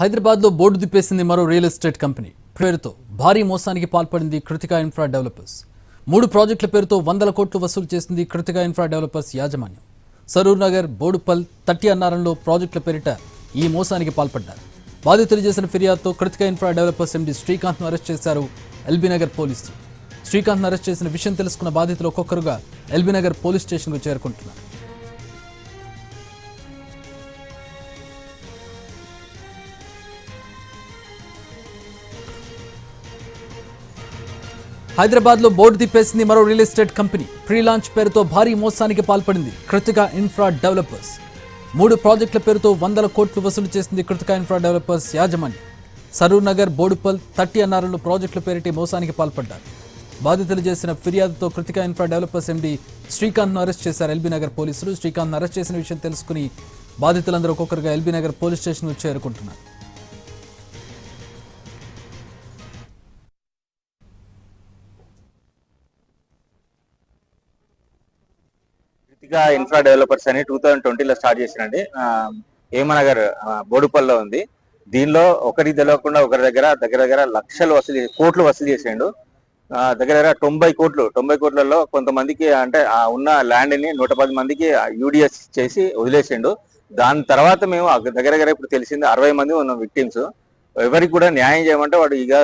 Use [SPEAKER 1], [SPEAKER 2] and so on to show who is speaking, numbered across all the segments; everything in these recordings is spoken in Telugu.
[SPEAKER 1] హైదరాబాద్లో బోర్డు దిప్పేసింది మరో రియల్ ఎస్టేట్ కంపెనీ. పేరుతో భారీ మోసానికి పాల్పడింది కృతికా ఇన్ఫ్రా డెవలపర్స్. మూడు ప్రాజెక్టుల పేరుతో వందల కోట్లు వసూలు చేసింది కృతికా ఇన్ఫ్రా డెవలపర్స్ యాజమాన్యం. సరూర్ నగర్ బోడుపల్ తట్టి అన్నారంలో ప్రాజెక్టుల పేరిట ఈ మోసానికి పాల్పడ్డారు. బాధితులు చేసిన ఫిర్యాదుతో కృతికా ఇన్ఫ్రా డెవలపర్స్ ఎండీ శ్రీకాంత్ను అరెస్ట్ చేశారు ఎల్బీనగర్ పోలీసులు శ్రీకాంత్ను అరెస్ట్ చేసిన విషయం తెలుసుకున్న బాధితులు ఒక్కొక్కరుగా ఎల్బీనగర్ పోలీస్ స్టేషన్కు చేరుకుంటున్నారు. హైదరాబాద్లో బోర్డు తిప్పేసింది మరో real estate company. Pre launch పేరుతో భారీ మోసానికి పాల్పడింది కృతిక ఇన్ఫ్రా డెవలపర్స్. మూడు ప్రాజెక్టుల పేరుతో వందల కోట్లు వసూలు చేసింది కృతిక ఇన్ఫ్రా డెవలపర్స్ యాజమాన్యం. సరూర్ నగర్ బోడుపల్ తట్టి అన్నారంలో ప్రాజెక్టుల పేరిటి మోసానికి పాల్పడ్డారు. బాధితులు చేసిన ఫిర్యాదుతో కృతిక ఇన్ఫ్రా డెవలపర్స్ ఎండీ శ్రీకాంత్ను అరెస్ట్ చేశారు ఎల్బీ నగర్ పోలీసులు. శ్రీకాంత్ను అరెస్ట్ చేసిన విషయం తెలుసుకుని బాధితులందరూ ఒక్కొక్కరుగా ఎల్బీ నగర్ పోలీస్ స్టేషన్కు చేరుకుంటున్నారు.
[SPEAKER 2] కృతిక ఇన్ఫ్రా డెవలపర్స్ అని టూ థౌజండ్ ట్వంటీలో స్టార్ట్ చేసినండి హేమనగర్ ఆ, బోడుపల్లో ఉంది. దీనిలో ఒకరికి తెలియకుండా ఒకరి దగ్గర దగ్గర దగ్గర లక్షలు వసూలు కోట్లు వసూలు చేసిండు. ఆ, దగ్గర దగ్గర తొంభై కోట్లు తొంభై కోట్లలో కొంతమందికి అంటే ఆ ఉన్న ల్యాండ్ని నూట పది మందికి యూడిఎస్ చేసి వదిలేసిండు. దాని తర్వాత మేము దగ్గర దగ్గర ఇప్పుడు తెలిసింది అరవై మంది ఉన్న విక్టిమ్స్ ఎవరికి కూడా న్యాయం చేయమంటే వాడు ఇక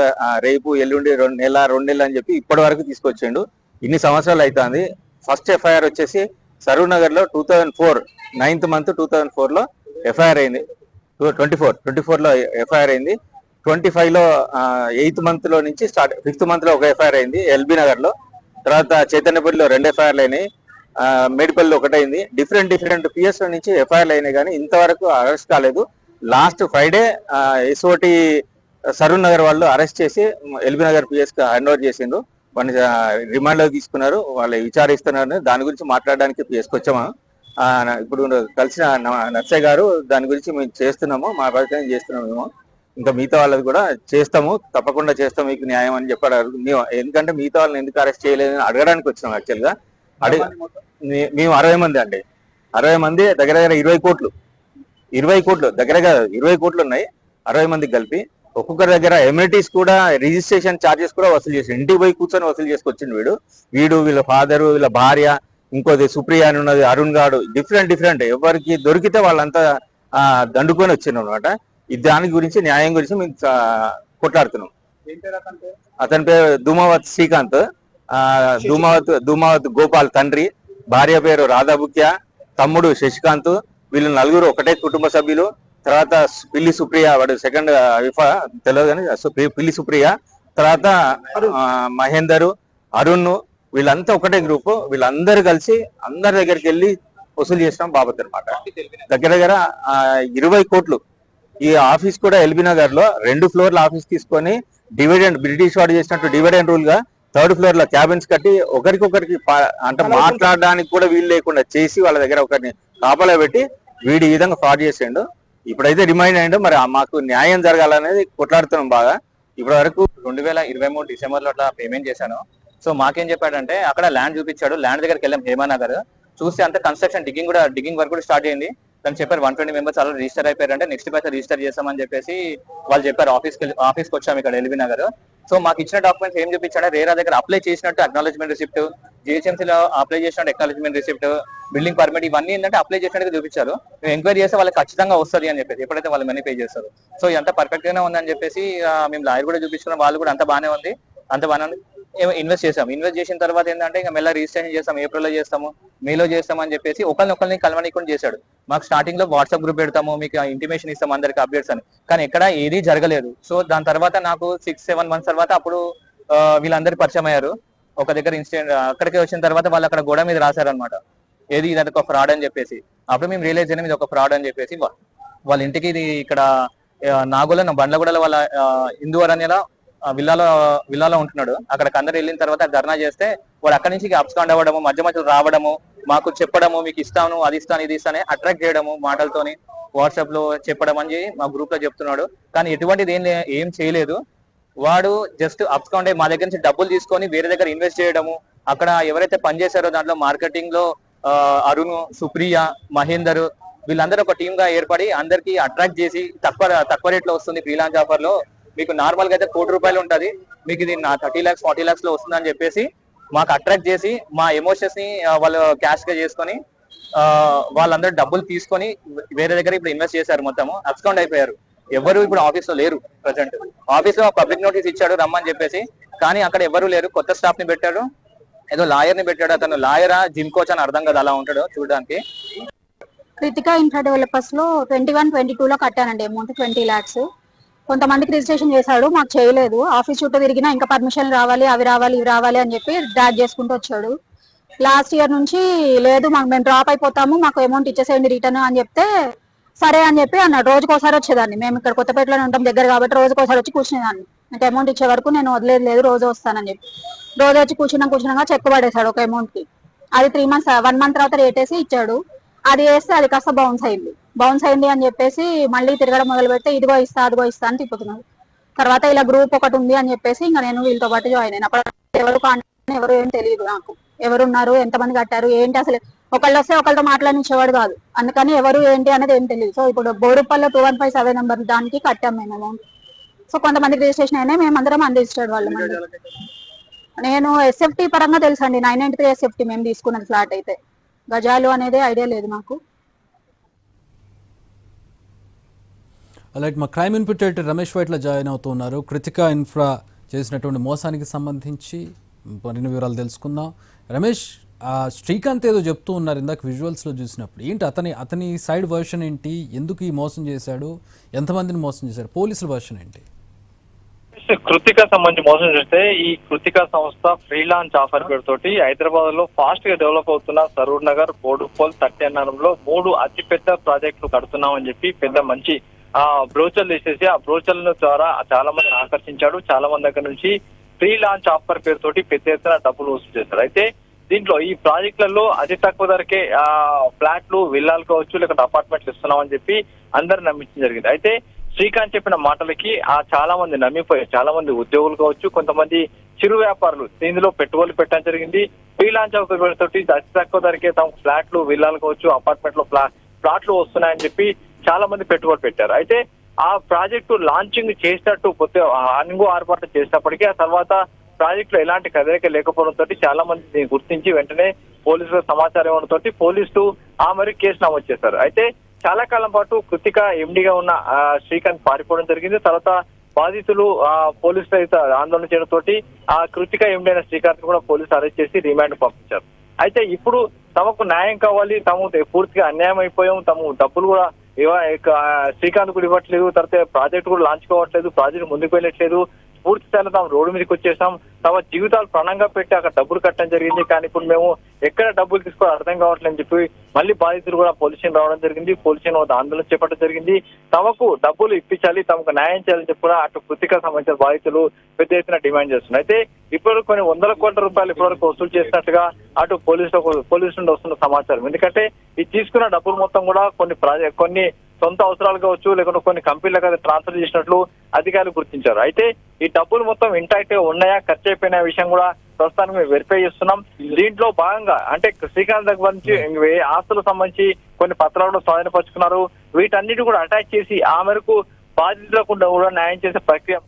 [SPEAKER 2] రేపు ఎల్లుండి రెండు నెల రెండు నెలలు అని చెప్పి ఇప్పటి వరకు తీసుకొచ్చిండు. ఇన్ని సంవత్సరాలు అవుతుంది ఫస్ట్ ఎఫ్ఐఆర్ వచ్చేసి సరూర్ నగర్లో two thousand four ninth month two thousand ఫోర్లో ఎఫ్ఐఆర్ అయింది. ట్వంటీ ఫోర్ ట్వంటీ ఫోర్లో ఎఫ్ఐఆర్ అయింది. ట్వంటీ ఫైవ్లో ఎయిత్ మంత్లో నుంచి స్టార్ట్ ఫిఫ్త్ మంత్లో ఒక ఎఫ్ఐఆర్ అయింది ఎల్బీ నగర్లో తర్వాత చైతన్యపల్లిలో రెండు ఎఫ్ఐఆర్లు అయినాయి. మేడిపల్లి ఒకటైంది డిఫరెంట్ డిఫరెంట్ పిఎస్ నుంచి ఎఫ్ఐఆర్లు అయినాయి కానీ ఇంతవరకు అరెస్ట్ కాలేదు. Last Friday SOT Saroor Nagar వాళ్ళు అరెస్ట్ చేసి ఎల్బీ నగర్ పిఎస్కి హ్యాండ్ ఓవర్ చేసిండ్రు. వాడిని రిమాండ్లో తీసుకున్నారు వాళ్ళు విచారిస్తున్నారు. దాని గురించి మాట్లాడడానికి నా- ఇప్పుడు కలిసిన నర్సయ్య గారు దాని గురించి మేము చేస్తున్నాము మా ప్రయత్నం చేస్తున్నాము మేము. ఇంకా మిగతా వాళ్ళది కూడా చేస్తాము తప్పకుండా చేస్తాం మీకు న్యాయం అని చెప్పారు. మేము ఎందుకంటే మిగతా వాళ్ళని ఎందుకు అరెస్ట్ చేయలేదని అడగడానికి వచ్చినాం యాక్చువల్గా అడిగి మేము అరవై మంది అండి. అరవై మంది దగ్గర దగ్గర ఇరవై కోట్లు. ఇరవై కోట్లు దగ్గర దగ్గర ఇరవై కోట్లు ఉన్నాయి. అరవై మందికి కలిపి ఒక్కొక్కరి దగ్గర ఎమ్యూనిటీస్ కూడా రిజిస్ట్రేషన్ ఛార్జెస్ కూడా వసూలు చేసి ఇంటికి పోయి కూర్చొని వసూలు చేసుకొచ్చిండు వీడు. వీడు వీళ్ళ ఫాదర్ వీళ్ళ భార్య ఇంకోది సుప్రియ అని ఉన్నది అరుణ్ గాడు డిఫరెంట్ డిఫరెంట్ ఎవరికి దొరికితే వాళ్ళంతా దండుకొని వచ్చిండ్రు అనమాట దాని గురించి న్యాయం గురించి మేము కొట్లాడుతున్నాం. అతని పేరు ధూమావత్ శ్రీకాంత్. ఆ, ధూమావత్ ధూమావత్ గోపాల్ తండ్రి. భార్య పేరు రాధాబుక్య తమ్ముడు శశికాంత్. వీళ్ళు నలుగురు ఒకటే కుటుంబ సభ్యులు. తర్వాత పిల్లి సుప్రియ వాడు సెకండ్ విఫా తెలియదు కానీ పిల్లి సుప్రియ తర్వాత మహేందర్ అరుణ్ వీళ్ళంతా ఒకటే గ్రూప్ వీళ్ళందరూ కలిసి అందరి దగ్గరికి వెళ్ళి వసూలు చేసినాం బాబత్ అనమాట దగ్గర దగ్గర ఇరవై కోట్లు. ఈ ఆఫీస్ కూడా ఎల్బీ నగర్లో రెండు ఫ్లోర్ల ఆఫీస్ తీసుకొని డివిడెండ్ బ్రిటిష్ వాడు చేసినట్టు డివిడెండ్ రూల్గా థర్డ్ ఫ్లోర్లో క్యాబిన్స్ కట్టి ఒకరికొకరికి అంటే మాట్లాడడానికి కూడా వీలు లేకుండా చేసి వాళ్ళ దగ్గర ఒకరిని కాపలా పెట్టి వీడి ఈ విధంగా ఫ్రాడ్ చేసిండు. ఇప్పుడైతే రిమైండ్ అయ్యిండు మరి మాకు న్యాయం జరగాలనేది కొట్లాడుతున్నాం బాగా. ఇప్పటి వరకు
[SPEAKER 3] రెండు వేల ఇరవై మూడు డిసెంబర్లో అట్లా పేమెంట్ చేశాను. సో మాకేం చెప్పాడంటే అక్కడ ల్యాండ్ చూపించాడు. ల్యాండ్ దగ్గరికి వెళ్ళాం హేమానగర్ చూస్తే అంత కన్స్ట్రక్షన్ డిగ్గింగ్ కూడా డిగ్గింగ్ వర్క్ కూడా స్టార్ట్ అయింది దాన్ని చెప్పారు వన్ ట్వంటీ మెంబర్స్ అలా రిజిస్టర్ అయిపోయారు అంటే నెక్స్ట్ బ్యాచ్ రిజిస్టర్ చేస్తామని చెప్పేసి వాళ్ళు చెప్పారు. ఆఫీస్కి ఆఫీస్కి వచ్చాము ఇక్కడ ఎల్బీ నగర్. సో మాకు ఇచ్చిన డాక్యుమెంట్స్ ఏం చూపించాడు రేరా దగ్గర అప్లై చేసినట్టు అక్నాలజ్మెంట్ రిసిప్ట్లో అప్లై చేసినట్టు అక్నాలజ్మెంట్ రిసిప్ట్ బిల్డింగ్ పర్మిట్ ఇవన్నీ ఏంటంటే అప్లై చేసినట్టు చూపించారు. మేము ఎంక్వైరీ చేస్తే వాళ్ళకి ఖచ్చితంగా వస్తుంది అని చెప్పేసి ఎప్పుడైతే వాళ్ళు మనీ పే చేస్తారు. సో ఇదంతా పర్ఫెక్ట్ గానే ఉందని చెప్పేసి మేము లాయర్ కూడా చూపించుకున్నాం. వాళ్ళు కూడా అంత బాగానే ఉంది. అంత బాగానే ఉంది. ఇన్వెస్ట్ చేసాం. ఇన్వెస్ట్ చేసిన తర్వాత ఏంటంటే ఇంకా మెల్ల రిజిస్ట్రేషన్ చేస్తాం. ఏప్రిల్లో చేస్తాము. మేలో చేస్తాం అని చెప్పేసి ఒకరిని ఒకరిని కలవనీకుండా చేశాడు. మాకు స్టార్టింగ్లో వాట్సాప్ గ్రూప్ పెడతాము. మీకు ఇంటిమేషన్ ఇస్తాం అందరికి అప్డేట్స్ అని. కానీ ఎక్కడ ఏది జరగలేదు. సో దాని తర్వాత నాకు సిక్స్ సెవెన్ మంత్స్ తర్వాత అప్పుడు వీళ్ళందరూ పరిచయం అయ్యారు. ఒక దగ్గర ఇన్సిడెంట్ అక్కడికి వచ్చిన తర్వాత వాళ్ళు అక్కడ గోడ మీద రాశారనమాట ఏది ఇది ఒక ఫ్రాడ్ అని చెప్పేసి. అప్పుడు మేము రియలైజ్ అయినా ఇది ఒక ఫ్రాడ్ అని చెప్పేసి వాళ్ళ ఇంటికి ఇది ఇక్కడ నాగోల బండ్లగూడలో వాళ్ళ హిందూ అరణ్యలో విల్లాలో విల్లాలో ఉంటున్నాడు. అక్కడికి అందరు వెళ్ళిన తర్వాత ధర్నా చేస్తే వాడు అక్కడి నుంచి అప్స్కాండ్ అవ్వడము మధ్య మధ్యలో రావడము మాకు చెప్పడము మీకు ఇస్తాను అది ఇస్తాను ఇది ఇస్తాను అట్రాక్ట్ చేయడము మాటలతోని వాట్సాప్లో చెప్పడం అని మా గ్రూప్లో చెప్తున్నాడు. కానీ ఎటువంటిది ఏం ఏం చేయలేదు. వాడు జస్ట్ అప్స్కాండ్ మా దగ్గర నుంచి డబ్బులు తీసుకొని వేరే దగ్గర ఇన్వెస్ట్ చేయడము అక్కడ ఎవరైతే పనిచేశారో దాంట్లో మార్కెటింగ్లో అరుణ్ సుప్రియ మహేందర్ వీళ్ళందరూ ఒక టీమ్గా ఏర్పడి అందరికి అట్రాక్ట్ చేసి తక్కువ తక్కువ రేట్లో వస్తుంది ఫ్రీలాన్స్ ఆఫర్లో. మీకు నార్మల్గా అయితే కోటి రూపాయలు ఉంటది. మీకు ఇది నా థర్టీ లాక్స్ ఫార్టీ లాక్స్లో వస్తుందని చెప్పేసి మాకు అట్రాక్ట్ చేసి మా ఎమోషన్స్ని వాళ్ళు క్యాష్గా చేసుకొని వాళ్ళందరూ డబ్బులు తీసుకొని వేరే దగ్గర ఇప్పుడు ఇన్వెస్ట్ చేశారు మొత్తము. అబ్స్కౌండ్ అయిపోయారు. ఎవరు ఇప్పుడు ఆఫీస్లో లేరు ప్రజెంట్ ఆఫీస్లో పబ్లిక్ నోటీస్ ఇచ్చాడు రమ్మని చెప్పేసి. కానీ అక్కడ ఎవరు లేరు. కొత్త స్టాఫ్ని పెట్టాడు. ఏదో లాయర్ని పెట్టాడు. అతను లాయరా జిమ్ కోచ్ అని అర్థం కదా అలా ఉంటాడు చూడడానికి.
[SPEAKER 4] కృతిక ఇన్ఫ్రా డెవలపర్స్లో ట్వంటీ వన్ ట్వంటీ టూ లో కట్టానండి. అమౌంట్ ట్వంటీ లాక్స్ కొంతమందికి రిజిస్ట్రేషన్ చేశాడు మాకు చేయలేదు. ఆఫీస్ చుట్టూ తిరిగినా ఇంకా పర్మిషన్ రావాలి అవి రావాలి ఇవి రావాలి అని చెప్పి డ్రాగ్ చేసుకుంటూ వచ్చాడు. లాస్ట్ ఇయర్ నుంచి లేదు మాకు మేము డ్రాప్ అయిపోతాము మాకు అమౌంట్ ఇచ్చేసేయండి రిటర్న్ అని చెప్తే సరే అని చెప్పి అన్నాడు. రోజుకోసారి వచ్చేదాన్ని. మేము ఇక్కడ కొత్తపేటలోనే ఉంటాం దగ్గర కాబట్టి రోజుకోసారి వచ్చి కూర్చునేదాన్ని. అంటే అమౌంట్ ఇచ్చే వరకు నేను వదిలేదు లేదు రోజు వస్తానని చెప్పి. రోజు వచ్చి కూర్చున్నా కూర్చున్నాగా చెక్ పడేశాడు ఒక అమౌంట్కి అది త్రీ మంత్స్ వన్ మంత్ తర్వాత రేట్ వేసి ఇచ్చాడు. అది వేస్తే అది కాస్త బౌన్స్ అయింది. బౌన్స్ అయింది అని చెప్పేసి మళ్ళీ తిరగడం మొదలు పెడితే ఇదిగో ఇస్తా అదిగో ఇస్తా అని తిప్పుతున్నారు. తర్వాత ఇలా గ్రూప్ ఒకటి ఉంది అని చెప్పేసి ఇంకా నేను వీళ్ళతో పాటు జాయిన్ అయినా. అప్పుడు ఎవరు కాంటాక్ట్ ఎవరు ఏం తెలియదు నాకు. ఎవరు ఉన్నారు ఎంతమంది కట్టారు ఏంటి అసలు? ఒకళ్ళు వస్తే ఒకళ్ళతో మాట్లాడించేవాడు కాదు. అందుకని ఎవరు ఏంటి అనేది ఏం తెలియదు. సో ఇప్పుడు బోడుపల్లో two one five seven number దానికి కట్టాం మేము అమౌంట్ సో కొంతమంది రిజిస్ట్రేషన్ అయినా మేము అందరం అన్రిజిస్టర్డ్ వాళ్ళం నేను ఎస్ఎఫ్టీ పరంగా తెలుసండి. నైన్ నైన్టీ త్రీ ఎస్ఎఫ్టీ మేము తీసుకున్నది ఫ్లాట్ అయితే. గజాలు అనేది ఐడియా లేదు నాకు
[SPEAKER 1] అలాగే మా క్రైమ్ ఇన్పుటేటర్ రమేష్ వైట్ల జాయిన్ అవుతున్నారు కృతిక ఇన్ఫ్రా చేసినటువంటి మోసానికి సంబంధించి మరిన్ని వివరాలు తెలుసుకుందాం. రమేష్ శ్రీకాంత్ ఏదో చెప్తూ ఉన్నారు ఇందాక విజువల్స్లో చూసినప్పుడు. ఏంటి అతని అతని సైడ్ వర్షన్ ఏంటి? ఎందుకు ఈ మోసం చేశాడు? ఎంతమందిని మోసం చేశాడు పోలీసుల వర్షన్ ఏంటి?
[SPEAKER 5] కృతిక సంబంధించి మోసం చేస్తే ఈ కృతిక సంస్థ ఫ్రీలాన్స్ ఆఫర్ పేరుతోటి హైదరాబాద్లో ఫాస్ట్గా డెవలప్ అవుతున్న సరూర్ నగర్ బోడుపోల్ సత్యనారాయణలో మూడు అతిపెద్ద ప్రాజెక్టులు కడుతున్నామని చెప్పి పెద్ద మంచి ఆ బ్రోచర్లు వేసేసి ఆ బ్రోచర్ల ద్వారా చాలా మందిని ఆకర్షించాడు. చాలా మంది దగ్గర నుంచి ఫ్రీ లాంచ్ ఆఫర్ పేరుతోటి పెద్ద ఎత్తున డబ్బులు వసూలు చేస్తారు అయితే దీంట్లో ఈ ప్రాజెక్టులలో అతి తక్కువ ధరకే ఆ ఫ్లాట్లు విల్లాలు కావచ్చు లేకపోతే అపార్ట్మెంట్లు ఇస్తున్నామని చెప్పి అందరు నమ్మించడం జరిగింది. అయితే శ్రీకాంత్ చెప్పిన మాటలకి ఆ చాలా మంది నమ్మిపోయారు. చాలా మంది ఉద్యోగులు కావచ్చు కొంతమంది చిరు వ్యాపారులు. దీనిలో పెట్టుబడులు పెట్టడం జరిగింది. ఫ్రీలాన్స్ ఆఫర్ తోటి అతి తక్కువ ధరకే తమ ఫ్లాట్లు విల్లాలు కావచ్చు అపార్ట్మెంట్లో ఫ్లా ఫ్లాట్లు వస్తున్నాయని చెప్పి చాలా మంది పెట్టుబడి పెట్టారు. అయితే ఆ ప్రాజెక్టు లాంచింగ్ చేసినట్టు పొద్దు అనుగు ఆర్పాటు చేసినప్పటికీ ఆ తర్వాత ప్రాజెక్టు లో ఎలాంటి కదలిక లేకపోవడంతో చాలా మంది గుర్తించి వెంటనే పోలీసులకు సమాచారం ఇవ్వడంతో పోలీసులు ఆ మరి కేసు నమోదు చేశారు. అయితే చాలా కాలం పాటు కృతిక ఎండిగా ఉన్న ఆ, శ్రీకాంత్ పారిపోవడం జరిగింది. తర్వాత బాధితులు ఆ పోలీసులు అయితే ఆందోళన చేయడంతో ఆ కృతిక ఎండి అయిన శ్రీకాంత్ కూడా పోలీసులు అరెస్ట్ చేసి రిమాండ్ పంపించారు. అయితే ఇప్పుడు తమకు న్యాయం కావాలి తాము పూర్తిగా అన్యాయం అయిపోయాం తాము డబ్బులు కూడా శ్రీకాంత్ కూడా ఇవ్వట్లేదు తర్వాత ప్రాజెక్ట్ కూడా లాంచ్ కావట్లేదు ప్రాజెక్ట్ ముందుకు వెళ్ళట్లేదు. పూర్తి స్థాయిలో తాము రోడ్డు మీదకి వచ్చేసాం. తమ జీవితాలు ప్రణంగా పెట్టి అక్కడ డబ్బులు కట్టడం జరిగింది. కానీ ఇప్పుడు మేము ఎక్కడ డబ్బులు తీసుకోవాలో అర్థం కావట్లేదు చెప్పి మళ్ళీ బాధితులు కూడా పొల్యూషన్ రావడం జరిగింది. పోలీస్ వద్ద ఆందోళన చేపట్టడం జరిగింది. తమకు డబ్బులు ఇప్పించాలి తమకు న్యాయం చేయాలని చెప్పి కూడా అటు కృతిక సంబంధించిన బాధితులు పెద్ద ఎత్తున డిమాండ్ చేస్తున్నారు. అయితే ఇప్పుడు కొన్ని వందల కోట్ల రూపాయలు ఇప్పటివరకు వసూలు చేసినట్టుగా అటు పోలీసులకు పోలీసు నుండి వస్తున్న సమాచారం. ఎందుకంటే ఈ తీసుకున్న డబ్బులు మొత్తం కూడా కొన్ని ప్రాజెక్ట్ కొన్ని సొంత అవసరాలు కావచ్చు లేకుంటే కొన్ని కంపెనీలకు అది ట్రాన్స్ఫర్ చేసినట్లు అధికారులు గుర్తించారు. అయితే ఈ డబ్బులు మొత్తం ఇంటాక్ట్ ఉన్నాయా ఖర్చు అయిపోయిన విషయం కూడా ప్రస్తుతానికి మేము వెరిఫై చేస్తున్నాం. దీంట్లో భాగంగా అంటే శ్రీకాంత్ దగ్గర నుంచి ఏ ఆస్తులకు సంబంధించి కొన్ని పత్రాలు కూడా స్వాధీనపరుచుకున్నారు. వీటన్నిటి కూడా అటాచ్ చేసి ఆ మేరకు బాధితులకు కూడా న్యాయం చేసే ప్రక్రియ